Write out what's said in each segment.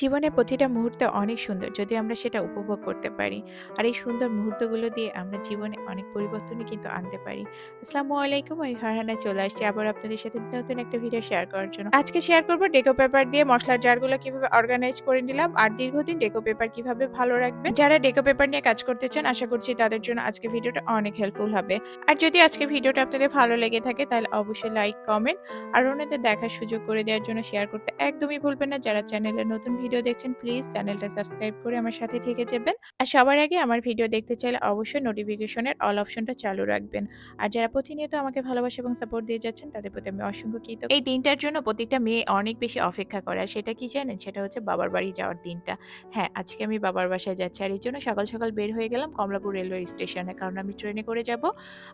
জীবনের প্রতিটা মুহূর্ত অনেক সুন্দর যদি আমরা সেটা উপভোগ করতে পারি। আর এই সুন্দর মুহূর্তগুলো দিয়ে আমরা জীবনে অনেক পরিবর্তনই কিন্তু আনতে পারি। আসসালামু আলাইকুম আমি ফারহানা চলে আসছি আবার আপনাদের সাথে নতুন একটা ভিডিও শেয়ার করার জন্য। আজকে শেয়ার করব ডেকো পেপার দিয়ে মসলার জারগুলো কীভাবে অর্গানাইজ করে নিলাম আর দীর্ঘদিন ডেকো পেপার কীভাবে ভালো রাখবে যারা ডেকো পেপার নিয়ে কাজ করতে চান আশা করছি তাদের জন্য আজকে ভিডিওটা অনেক হেল্পফুল হবে। আর যদি আজকে ভিডিওটা আপনাদের ভালো লেগে থাকে তাহলে অবশ্যই লাইক, কমেন্ট আর ওনাদের দেখার সুযোগ করে দেওয়ার জন্য শেয়ার করতে একদমই ভুলবেন না। যারা চ্যানেলে নতুন ভিডিও দেখছেন প্লিজ চ্যানেলটা সাবস্ক্রাইব করে আমার সাথে থেকে যাবেন। আর সবার আগে আমার ভিডিও দেখতে চাইলে অবশ্যই নোটিফিকেশনের অল অপশনটা চালু রাখবেন। আর যারা প্রতিনিয়ত আমাকে ভালোবাসা এবং সাপোর্ট দিয়ে যাচ্ছেন তাদের প্রতি আমি অসংখ্য কৃতজ্ঞ। এই দিনটার জন্য প্রত্যেকটা মেয়ে অনেক বেশি অপেক্ষা করে। আর সেটা কি জানেন? সেটা হচ্ছে বাবার বাড়ি যাওয়ার দিনটা। হ্যাঁ, আজকে আমি বাবার বাসায় যাচ্ছি। আর এর জন্য সকাল, সকাল বের হয়ে গেলাম কমলাপুর রেলওয়ে স্টেশনে। কারণ আমি ট্রেনে করে যাব।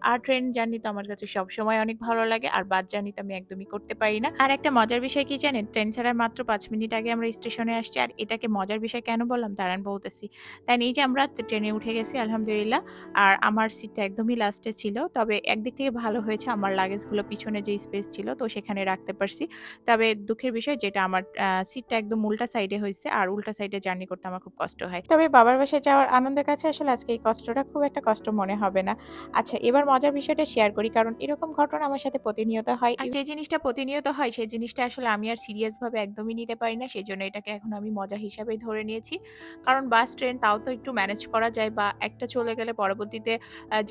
আর ট্রেন জার্নি তো আমার কাছে সবসময় অনেক ভালো লাগে। আর বাস জার্নি তো আমি একদমই করতে পারি না। আর একটা মজার বিষয় কি জানেন? ট্রেন ছাড়ার মাত্র পাঁচ মিনিট আগে আমরা স্টেশনে আসছি। আর এটাকে মজার বিষয় কেন বললাম? দাঁড়ান বলতেছি। দেন এই যে আমরা ট্রেনে উঠে গেছি, আলহামদুলিল্লাহ। আর আমার সিটটা একদমই লাস্টে ছিল। তবে একদিক থেকে ভালো হয়েছে, আমার লাগেজগুলো পিছনে যে স্পেস ছিল, তো সেখানে রাখতে পারছি। তবে দুঃখের বিষয় যেটা আমার সিটটা একদম উল্টা সাইডে হইছে। আর উল্টা সাইডে জার্নি করতে আমার খুব কষ্ট হয়। তবে বাবার বাসায় যাওয়ার আনন্দের কাছে আসলে আজকে এই কষ্টটা খুব একটা কষ্ট মনে হবে না। আচ্ছা এবার মজার বিষয়টা শেয়ার করি, কারণ এরকম ঘটনা আমার সাথে প্রতিনিয়ত হয়। যে জিনিসটা প্রতিনিয়ত হয়, সেই জিনিসটা আসলে আমি আর সিরিয়াস ভাবে একদমই নিতে পারি না। সেজন্য এটাকে এখন আমি মজা হিসাবেই ধরে নিয়েছি। কারণ বাস, ট্রেন তাও তো একটু ম্যানেজ করা যায় বা একটা চলে গেলে পরবর্তীতে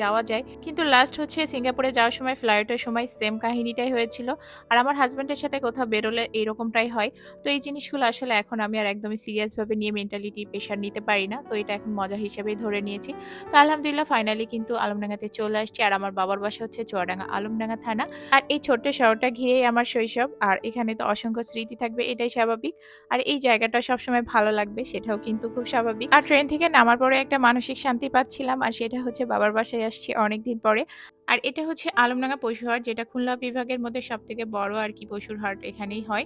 যাওয়া যায়। কিন্তু লাস্ট হচ্ছে সিঙ্গাপুরে যাওয়ার সময় ফ্লাইটের সময় সেম কাহিনীটাই হয়েছিল। আর আমার হাজব্যান্ডের সাথে কোথাও বেরোলে এরকমটাই হয়। তো এই জিনিসগুলো আসলে এখন আমি আর একদমই সিরিয়াসভাবে নিয়ে মেন্টালিটি প্রেশার নিতে পারি না। তো এটা এখন মজা হিসেবেই ধরে নিয়েছি। তো আলহামদুলিল্লাহ ফাইনালি কিন্তু আলমডাঙ্গাতে চলে আসছি। আর আমার বাবার বাসা হচ্ছে চুয়াডাঙ্গা আলমডাঙ্গা থানা। আর এই ছোট্ট শহরটা ঘিরেই আমার শৈশব। আর এখানে তো অসংখ্য স্মৃতি থাকবে এটাই স্বাভাবিক। আর এই জায়গাটা সবসময় ভালো লাগবে, সেটাও কিন্তু খুব স্বাভাবিক। আর ট্রেন থেকে নামার পরে একটা মানসিক শান্তি পাচ্ছিলাম, আর সেটা হচ্ছে বাবার বাসায় আসছি অনেকদিন পরে। আর এটা হচ্ছে আলমডাঙ্গা পশুর হাট, যেটা খুলনা বিভাগের মধ্যে সবথেকে বড় আর কি পশুর হাট এখানেই হয়।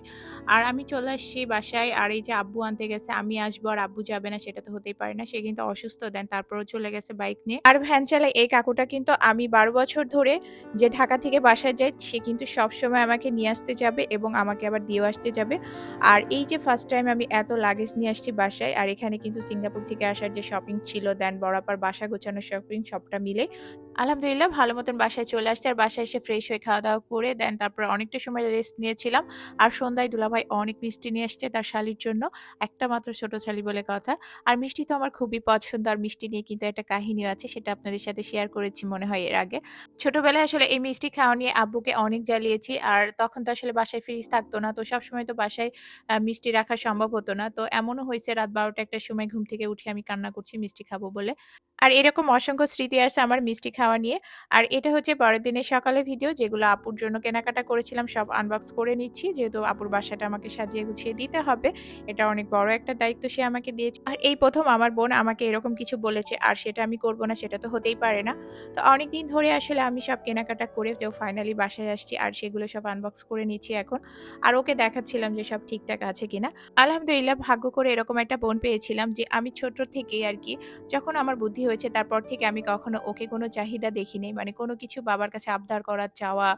আর আমি চলে আসছি বাসায়, আর এই যে আব্বু আনতে গেছে, আমি আসব আর আব্বু যাবে না, সেটা তো হতেই পারে না। সে কিন্তু অসুস্থ, দেন তারপরও চলে গেছে বাইক নিয়ে। আর ভ্যান চালায় এই কাকুটা কিন্তু আমি ১২ বছর ধরে যে ঢাকা থেকে বাসায় যাই, সে কিন্তু সবসময় আমাকে নিয়ে আসতে যাবে এবং আমাকে আবার দিয়েও আসতে যাবে। আর এই যে ফার্স্ট টাইম আমি এত লাগেজ নিয়ে আসছি বাসায়। আর এখানে কিন্তু সিঙ্গাপুর থেকে আসার যে শপিং ছিল দেন বরাবর বাসা গোছানোর শপিং সবটা মিলে আলহামদুলিল্লাহ, ভালো মতন বাসায় চলে আসছি। আর বাসায় এসে ফ্রেশ হয়ে খাওয়া-দাওয়া করে দেন তারপর অনেকটা সময় রেস্ট নিয়েছিলাম। আর সন্ধ্যায় দুলাভাই অনেক মিষ্টি নিয়ে এসছে তার শালির জন্য। একটা মাত্র ছোট শালি বলে কথা। আর মিষ্টি তো আমার খুবই পছন্দ। আর মিষ্টি নিয়ে কিন্তু একটা কাহিনীও আছে, সেটা আপনাদের সাথে শেয়ার করেছি মনে হয় এর আগে। ছোটবেলায় আসলে এই মিষ্টি খাওয়া নিয়ে আব্বুকে অনেক জ্বালিয়েছি। আর তখন তো আসলে বাসায় ফ্রিজ থাকতো না। তো সবসময় তো বাসায় মিষ্টি রাখা সম্ভব হতো না। তো এমনও হয়েছে রাত ১২টা ১টার সময় ঘুম থেকে উঠে আমি কান্না করছি, মিষ্টি খাব বলে। আর এরকম অসংখ্য স্মৃতি আছে আমার মিষ্টি খাওয়া নিয়ে। আর এটা হচ্ছে পরের দিনের সকালের ভিডিও যেগুলো আপুর জন্য কেনাকাটা করেছিলাম, সব আনবক্স করে নিচ্ছি। যেহেতু আপুর বাসাটা আমাকে সাজিয়ে গুছিয়ে দিতে হবে। এটা অনেক বড় একটা দায়িত্ব সে আমাকে দিয়েছে। আর এই প্রথম আমার বোন আমাকে এরকম কিছু বলেছে, আর সেটা আমি করব না, সেটা তো হতেই পারে না। তো অনেক দিন ধরে আসলে আমি সব কেনাকাটা করে তো ফাইনালি বাসায় আসছি, আর সেগুলো সব আনবক্স করে নিচ্ছি এখন। আর ওকে দেখাচ্ছিলাম যে সব ঠিকঠাক আছে কিনা। আলহামদুলিল্লাহ ভাগ্য করে এরকম একটা বোন পেয়েছিলাম যে আমি ছোট থেকেই আর কি, যখন আমার বুদ্ধি হয়েছে তারপর থেকে আমি কখনো ওকে কোনো চাহিদা দেখিনি। মানে কোনো কিছু বাবার কাছে আবদার করার চাওয়া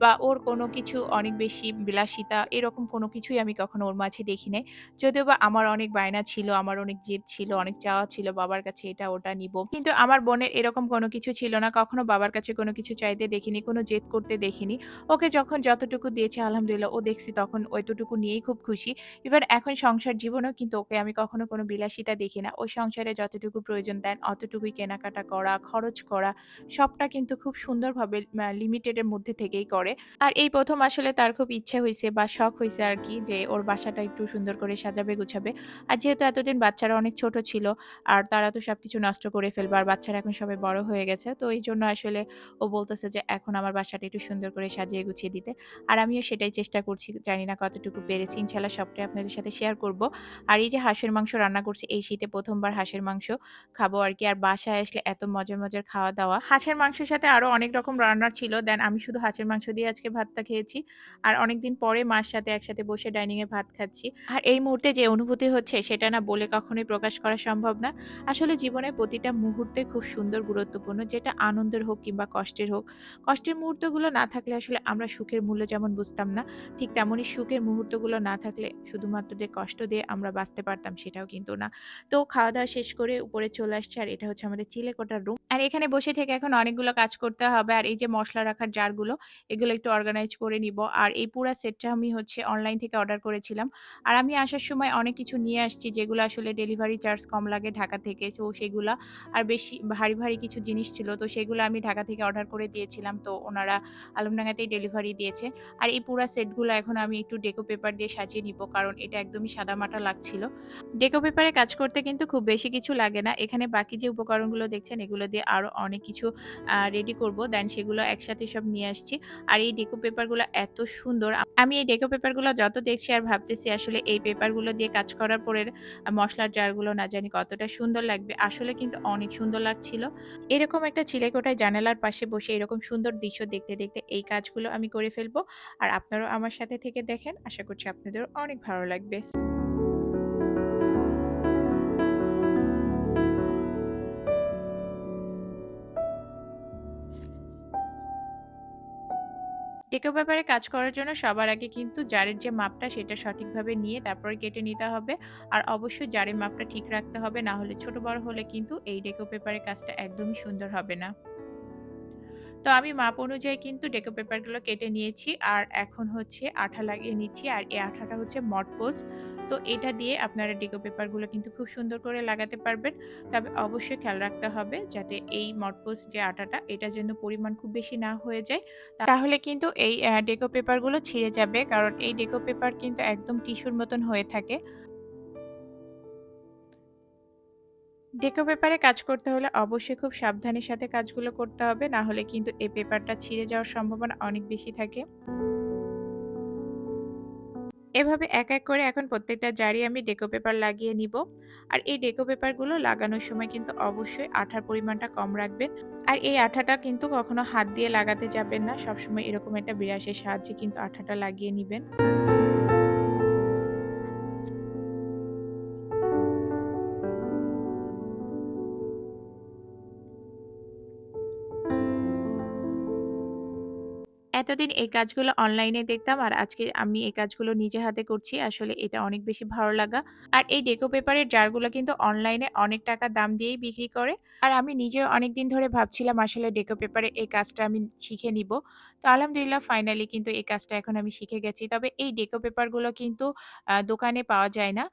বা ওর কোনো কিছু অনেক বেশি বিলাসিতা এরকম কোনো কিছুই আমি কখনো ওর মাঝে দেখি নাই। যদিও বা আমার অনেক বায়না ছিল, আমার অনেক জেদ ছিল, অনেক চাওয়া ছিল বাবার কাছে এটা ওটা নিবো। কিন্তু আমার বোনের এরকম কোনো কিছু ছিল না। কখনো বাবার কাছে কোনো কিছু চাইতে দেখিনি, কোনো জেদ করতে দেখিনি। ওকে যখন যতটুকু দিয়েছে আলহামদুলিল্লাহ ও দেখছি তখন এতটুকু নিয়েই খুব খুশি। ইভেন এখন সংসার জীবনেও কিন্তু ওকে আমি কখনো কোনো বিলাসিতা দেখি না। ওই সংসারে যতটুকু প্রয়োজন দেন অতটুকুই কেনাকাটা করা, খরচ করা সবটা কিন্তু খুব সুন্দরভাবে ম্যা লিমিটেড এর মধ্যে থেকেই করে। আর এই প্রথম আসলে তার খুব ইচ্ছা হইছে বা শখ হইছে আরকি যে ওর বাসাটা একটু সুন্দর করে সাজাবে গুছাবে। আর যেহেতু এতদিন বাচ্চারা অনেক ছোট ছিল আর তারা তো সবকিছু নষ্ট করে ফেলবে। আর বাচ্চারা এখন সবাই বড় হয়ে গেছে। তো এই জন্য আসলে ও বলতেছে যে এখন আমার বাসাটা একটু সুন্দর করে সাজিয়ে গুছিয়ে দিতে। আর আমিও সেটাই চেষ্টা করছি। জানি না কতটুকু পেরেছি। ইনশাআল্লাহ সবটাই আপনাদের সাথে শেয়ার করব। আর এই যে হাঁসের মাংস রান্না করছি এই শীতে প্রথমবার হাঁসের মাংস খাব আর কি আর বাসায় আসলে এত মজার, মজার খাওয়া-দাওয়া। হাঁসের মাংসের সাথে আরও অনেক রকম রান্না ছিল। দেন আমি শুধু হাঁসের মাংস দিয়ে আজকে ভাতটা খেয়েছি। আর অনেকদিন পরে মার সাথে একসাথে বসে ডাইনিং এ ভাত খাচ্ছি। আর এই মুহূর্তে যে অনুভূতি হচ্ছে সেটা না বলে কখনোই প্রকাশ করা সম্ভব না। আসলে জীবনের প্রতিটা মুহূর্তে খুব সুন্দর গুরুত্বপূর্ণ। যেটা আনন্দের হোক কিংবা কষ্টের হোক। কষ্টের মুহূর্তগুলো না থাকলে আসলে আমরা সুখের মূল্য যেমন বুঝতাম না, ঠিক তেমনই সুখের মুহূর্তগুলো না থাকলে শুধুমাত্র যে কষ্ট দিয়ে আমরা বাঁচতে পারতাম সেটাও কিন্তু না। তো খাওয়া-দাওয়া শেষ করে উপরে চলে আসছে আর এটা হচ্ছে আমাদের চিলেকোঠার রুম। আর এখানে বসে থেকে এখন অনেকগুলো কাজ করতে হবে। আর এই যে মশলা রাখার জারগুলো, এগুলো একটু অর্গানাইজ করে নিব। আর এই পুরা সেটটা আমি হচ্ছে অনলাইন থেকে অর্ডার করেছিলাম। আর আমি আসার সময় অনেক কিছু নিয়ে আসছি যেগুলো আসলে ডেলিভারি চার্জ কম লাগে ঢাকা থেকে। তো সেগুলা আর বেশি ভারী, ভারী কিছু জিনিস ছিল। তো সেগুলো আমি ঢাকা থেকে অর্ডার করে দিয়েছিলাম। তো ওনারা আলমডাঙ্গাতেই ডেলিভারি দিয়েছে। আর এই পুরা সেটগুলো এখন আমি একটু ডেকো পেপার দিয়ে সাজিয়ে নিব। কারণ এটা একদমই সাদামাটা লাগছিল। ডেকো পেপারে কাজ করতে কিন্তু খুব বেশি কিছু লাগে না। এখানে বাকি যে উপকরণগুলো দেখছেন এগুলো দিয়ে আরও অনেক কিছু রেডি করব। দেন সেগুলো একসাথে সব নিয়ে আসছি। আর এই ডেকো পেপারগুলো এত সুন্দর। আমি এই ডেকো পেপারগুলো যত দেখছি আর ভাবতেছি আসলে এই পেপারগুলো দিয়ে কাজ করার পরের মশলার জারগুলো না জানি কতটা সুন্দর লাগবে। আসলে কিন্তু অনেক সুন্দর লাগছিল। এরকম একটা চিলেকোঠায় জানালার পাশে বসে এরকম সুন্দর দৃশ্য দেখতে, দেখতে এই কাজগুলো আমি করে ফেলব। আর আপনারাও আমার সাথে থেকে দেখেন। আশা করছি আপনাদেরও অনেক ভালো লাগবে। ডেকো পেপারে কাজ করার জন্য সবার আগে কিন্তু জারের যে মাপটা সেটা সঠিকভাবে নিয়ে তারপরে কেটে নিতে হবে। আর অবশ্যই জারের মাপটা ঠিক রাখতে হবে। না হলে ছোট বড় হলে কিন্তু এই ডেকো পেপারের কাজটা একদমই সুন্দর হবে না। তো আমি মাপ অনুযায়ী কিন্তু ডেকো পেপারগুলো কেটে নিয়েছি। আর এখন হচ্ছে আঠা লাগিয়ে নিচ্ছি। আর এই আঠাটা হচ্ছে মটপোজ। তো এটা দিয়ে আপনারা ডেকো পেপারগুলো কিন্তু খুব সুন্দর করে লাগাতে পারবেন। তবে অবশ্যই খেয়াল রাখতে হবে যাতে এই মটপোজ যে আটাটা, এটা যেন পরিমাণ খুব বেশি না হয়ে যায়। তাহলে কিন্তু এই ডেকো পেপারগুলো ছিঁড়ে যাবে। কারণ এই ডেকো পেপার কিন্তু একদম টিস্যুর মতন হয়ে থাকে। ডেকো পেপারে কাজ করতে হলে অবশ্যই খুব সাবধানের সাথে কাজগুলো করতে হবে। না হলে কিন্তু এই পেপারটা ছিঁড়ে যাওয়ার সম্ভাবনা অনেক বেশি থাকে। এভাবে এক, এক করে এখন প্রত্যেকটা জারি আমি ডেকো পেপার লাগিয়ে নিব। আর এই ডেকো পেপারগুলো লাগানোর সময় কিন্তু অবশ্যই আঠার পরিমাণটা কম রাখবেন। আর এই আঠাটা কিন্তু কখনো হাত দিয়ে লাগাতে যাবেন না। সবসময় এরকম একটা বিরাসের সাহায্যে কিন্তু আঠাটা লাগিয়ে নিবেন। এতদিন এই কাজগুলো অনলাইনে দেখতাম আর আজকে আমি এই কাজগুলো নিজে হাতে করছি। আসলে এটা অনেক বেশি ভালো লাগা। আর এই ডেকো পেপারের জারগুলো কিন্তু অনলাইনে অনেক টাকা দাম দিয়েই বিক্রি করে। আর আমি নিজেও অনেকদিন ধরে ভাবছিলাম আসলে ডেকো পেপারে এই কাজটা আমি শিখে নিব। তো আলহামদুলিল্লাহ ফাইনালি কিন্তু এই কাজটা এখন আমি শিখে গেছি। তবে এই ডেকো পেপারগুলো কিন্তু দোকানে পাওয়া যায় না।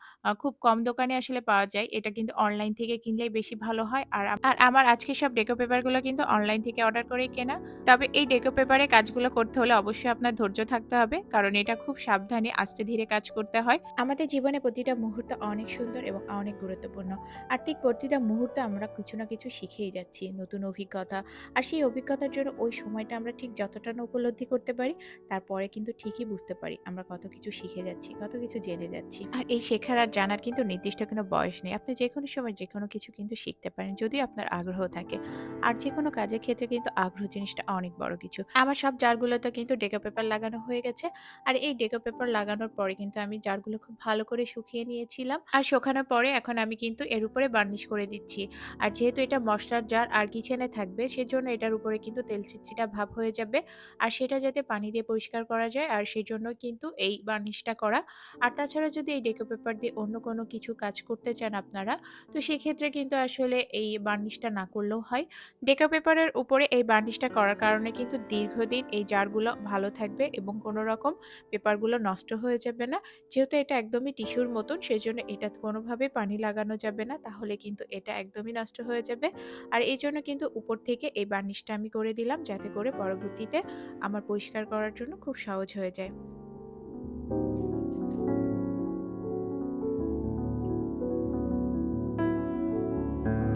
খুব কম দোকানে আসলে পাওয়া যায়। এটা কিন্তু অনলাইন থেকে কিনলেই বেশি ভালো হয়। আর আর আমার আজকে সব ডেকো পেপারগুলো কিন্তু অনলাইন থেকে অর্ডার করেই কেনা। তবে এই ডেকো পেপারে কাজগুলো করতে হলে অবশ্যই আপনার ধৈর্য থাকতে হবে। কারণ এটা খুব সাবধানে আস্তে ধীরে কাজ করতে হয়। আমাদের জীবনে প্রতিটা মুহূর্ত অনেক সুন্দর এবং অনেক গুরুত্বপূর্ণ। আর ঠিক প্রতিটা মুহূর্তে আমরা কিছু না কিছু শিখেই যাচ্ছি। নতুন অভিজ্ঞতা। আর সেই অভিজ্ঞতার জন্য ওই সময়টা আমরা ঠিক যতটা না উপলব্ধি করতে পারি, তারপরে কিন্তু ঠিকই বুঝতে পারি আমরা কত কিছু শিখে যাচ্ছি, কত কিছু জেনে যাচ্ছি। আর এই শেখার আর জানার কিন্তু নির্দিষ্ট কোনো বয়স নেই। আপনি যেকোনো সময় যেকোনো কিছু কিন্তু শিখতে পারেন। যদি আপনার আগ্রহ থাকে। আর যেকোনো কাজের ক্ষেত্রে কিন্তু আগ্রহ জিনিসটা অনেক বড় কিছু। আমার সব জারগুলোতে কিন্তু ডেকো পেপার লাগানো হয়ে গেছে। আর এই ডেকো পেপার লাগানোর পরে কিন্তু আমি জারগুলো খুব ভালো করে শুকিয়ে নিয়েছিলাম। আর শুকানোর পরে এখন আমি কিন্তু এর উপরে বার্নিশ করে দিচ্ছি। আর যেহেতু এটা মসলার জার আর কিচেনে থাকবে সেজন্য এটার উপরে কিন্তু তেল চিটচিটা ভাব হয়ে যাবে। আর সেটা যাতে পানি দিয়ে পরিষ্কার করা যায় আর সেজন্য কিন্তু এই বার্নিশটা করা। আর তাছাড়া যদি এই ডেকো পেপার দিয়ে অন্য কোনো কিছু কাজ করতে চান আপনারা, তো সেক্ষেত্রে কিন্তু আসলে এই বার্নিশটা না করলেও হয়। ডেকো পেপারের উপরে এই বার্নিশটা করার কারণে কিন্তু দীর্ঘদিন এই জারগুলো ভালো থাকবে এবং কোনো রকম পেপারগুলো নষ্ট হয়ে যাবে না। যেহেতু এটা একদমই টিস্যুর মতন সেই জন্য এটা কোনোভাবেই পানি লাগানো যাবে না। তাহলে কিন্তু এটা একদমই নষ্ট হয়ে যাবে। আর এই জন্য কিন্তু উপর থেকে এই বার্নিশটা আমি করে দিলাম, যাতে করে পরবর্তীতে আমার পরিষ্কার করার জন্য খুব সহজ হয়ে যায়।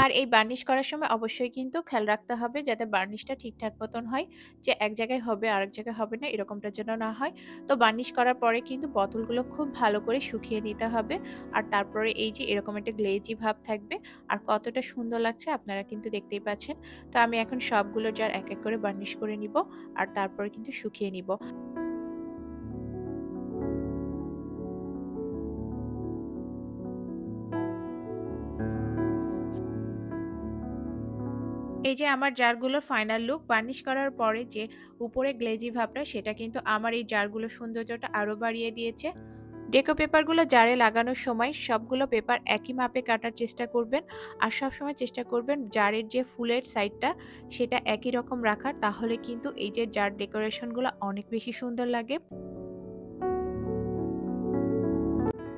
আর এই বার্নিশ করার সময় অবশ্যই কিন্তু খেয়াল রাখতে হবে যাতে বার্নিশটা ঠিকঠাক মতন হয়, যে এক জায়গায় হবে আরেক জায়গায় হবে না এরকমটার জন্য না হয়। তো বার্নিশ করার পরে কিন্তু বোতলগুলো খুব ভালো করে শুকিয়ে নিতে হবে। আর তারপরে এই যে এরকম একটা গ্লেজি ভাব থাকবে, আর কতটা সুন্দর লাগছে আপনারা কিন্তু দেখতেই পাচ্ছেন। তো আমি এখন সবগুলো জার এক এক করে বার্নিশ করে নিব, আর তারপরে কিন্তু শুকিয়ে নিব। এই যে আমার জারগুলোর ফাইনাল লুক বার্নিশ করার পরে যে উপরে গ্লেজি ভাবটা, সেটা কিন্তু আমার এই জারগুলোর সৌন্দর্যটা আরও বাড়িয়ে দিয়েছে। ডেকো পেপারগুলো জারে লাগানোর সময় সবগুলো পেপার একই মাপে কাটার চেষ্টা করবেন আর সবসময় চেষ্টা করবেন জারের যে ফুলের সাইডটা সেটা একই রকম রাখার, তাহলে কিন্তু এই যে জার ডেকোরেশনগুলো অনেক বেশি সুন্দর লাগে।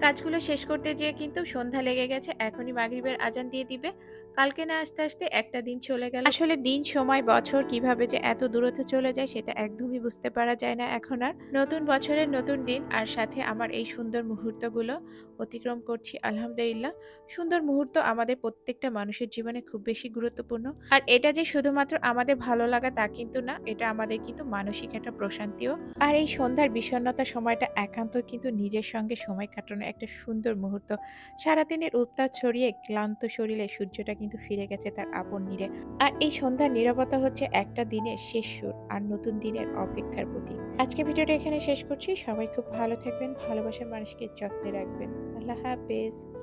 কাজগুলো শেষ করতে যেয়ে কিন্তু সন্ধ্যা লেগে গেছে, এখনই মাগরিবের আজান দিয়ে দিবে। কালকে না আসতে আসতে একটা দিন চলে গেল। আসলে দিন, সময়, বছর কীভাবে যে এত দূরত্ব চলে যায় সেটা একদমই বুঝতে পারা যায় না এখন আর। নতুন বছরের নতুন দিন আর সাথে আমার এই সুন্দর মুহূর্তগুলো অতিক্রম করছি, আলহামদুলিল্লাহ। সুন্দর মুহূর্ত আমাদের প্রত্যেকটা মানুষের জীবনে খুব বেশি গুরুত্বপূর্ণ। আর এটা যে শুধুমাত্র আমাদের ভালো লাগা তা কিন্তু না, এটা আমাদের কিন্তু মানসিক একটা প্রশান্তিও। আর এই সন্ধ্যার বিষণ্ণতার সময়টা একান্ত কিন্তু নিজের সঙ্গে সময় কাটানোর একটা সুন্দর মুহূর্ত। সারাদিনের উত্তাপ ছড়িয়ে ক্লান্ত শরীরে সূর্যটা কিন্তু ফিরে গেছে তার আপন নীরে। আর এই সন্ধ্যার নিরাপত্তা হচ্ছে একটা দিনের শেষ সুর আর নতুন দিনের অপেক্ষার প্রতি আজকে ভিডিওটা এখানে শেষ করছি। সবাই খুব ভালো থাকবেন, ভালোবাসার মানুষকে যত্নে রাখবেন। আল্লাহ হাফেজ।